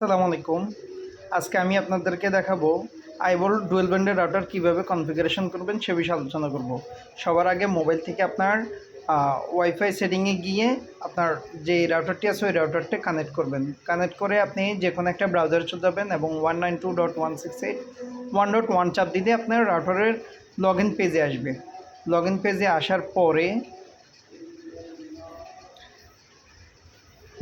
আসসালামু আলাইকুম। আজকে আমি আপনাদেরকে দেখাবো আইবল ডুয়েল ব্যান্ডের রাউটার কীভাবে কনফিগারেশন করবেন সে বিষয়ে আলোচনা করব। সবার আগে মোবাইল থেকে আপনার ওয়াইফাই সেটিংয়ে গিয়ে আপনার যে রাউটারটি আছে ওই রাউটারটি কানেক্ট করবেন। কানেক্ট করে আপনি যে কোনো একটা ব্রাউজারে চলে যাবেন এবং one nine two dot one six eight one dot one চাপ দিলে আপনার রাউটারের লগ ইন পেজে আসবে। লগ ইন পেজে আসার পরে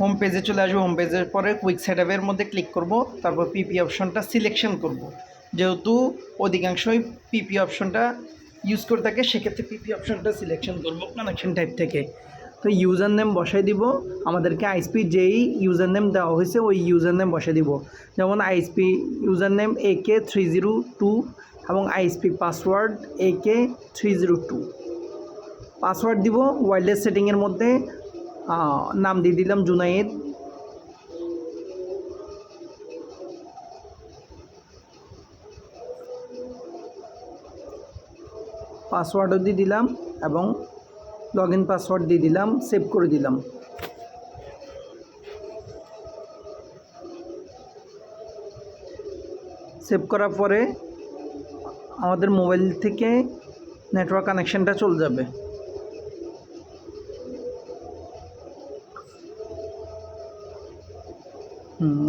হোম পেজে চলে আসব হোম পেজের পরে কুইক সেটআপের মধ্যে ক্লিক করব, তারপর পিপি অপশনটা সিলেকশন করব। যেহেতু অধিকাংশই পিপি অপশনটা ইউজ করে থাকে, সেক্ষেত্রে পিপি অপশনটা সিলেকশন করব কানেকশন টাইপ থেকে। তো ইউজার নেম বসাই দিব, আমাদেরকে আইএসপি যেই ইউজার নেম দেওয়া হয়েছে, ওই ইউজার নেম বসাই দিব। যেমন ISP user name A K three zero two এবং ISP password A K three zero two password দিব ওয়াইল্ডলেস সেটিংয়ের মধ্যে নাম দিয়ে দিলাম জুনাইদ পাসওয়ার্ডও দিয়ে দিলাম এবং লগ ইন পাসওয়ার্ড দিয়ে দিলাম, সেভ করে দিলাম। সেভ করার পরে আমাদের মোবাইল থেকে নেটওয়ার্ক কানেকশানটা চলে যাবে।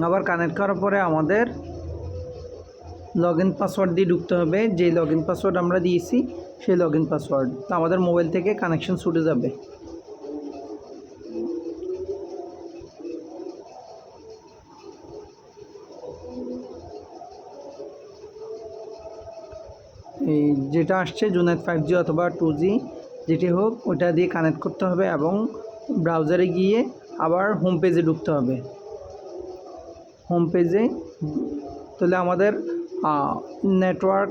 আবার কানেক্ট করার পরে আমাদের লগ ইন পাসওয়ার্ড দিয়ে ঢুকতে হবে। যে লগ ইন পাসওয়ার্ড আমরা দিয়েছি, সেই লগ ইন পাসওয়ার্ড তো আমাদের মোবাইল থেকে কানেকশন ছুটে যাবে। এই যেটা আসছে জুনাইদ ফাইভ জি অথবা টু জি যেটি হোক ওটা দিয়ে কানেক্ট করতে হবে এবং ব্রাউজারে গিয়ে আবার হোম পেজে ঢুকতে হবে। হোম পেজে তাহলে আমাদের নেটওয়ার্ক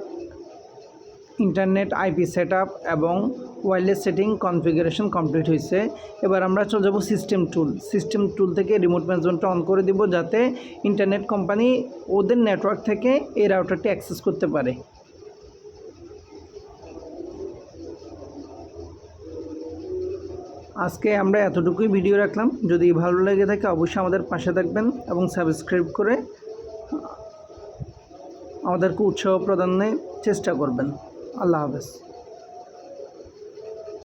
ইন্টারনেট আইপি সেট এবং ওয়্যারলেস সেটিং কনফিগারেশন কমপ্লিট হয়েছে। এবার আমরা চলে যাব সিস্টেম টুল সিস্টেম টুল থেকে রিমোট ম্যানেজমেন্টটা অন করে দিব যাতে ইন্টারনেট কোম্পানি ওদের নেটওয়ার্ক থেকে এই রাউটারটি অ্যাক্সেস করতে পারে। আজকে আমরা এতটুকুই ভিডিও রাখলাম। যদি ভালো লেগে থাকে, অবশ্যই আমাদের পাশে থাকবেন এবং সাবস্ক্রাইব করে আমাদেরকে উৎসাহ প্রদানের চেষ্টা করবেন। আল্লাহ হাফেজ।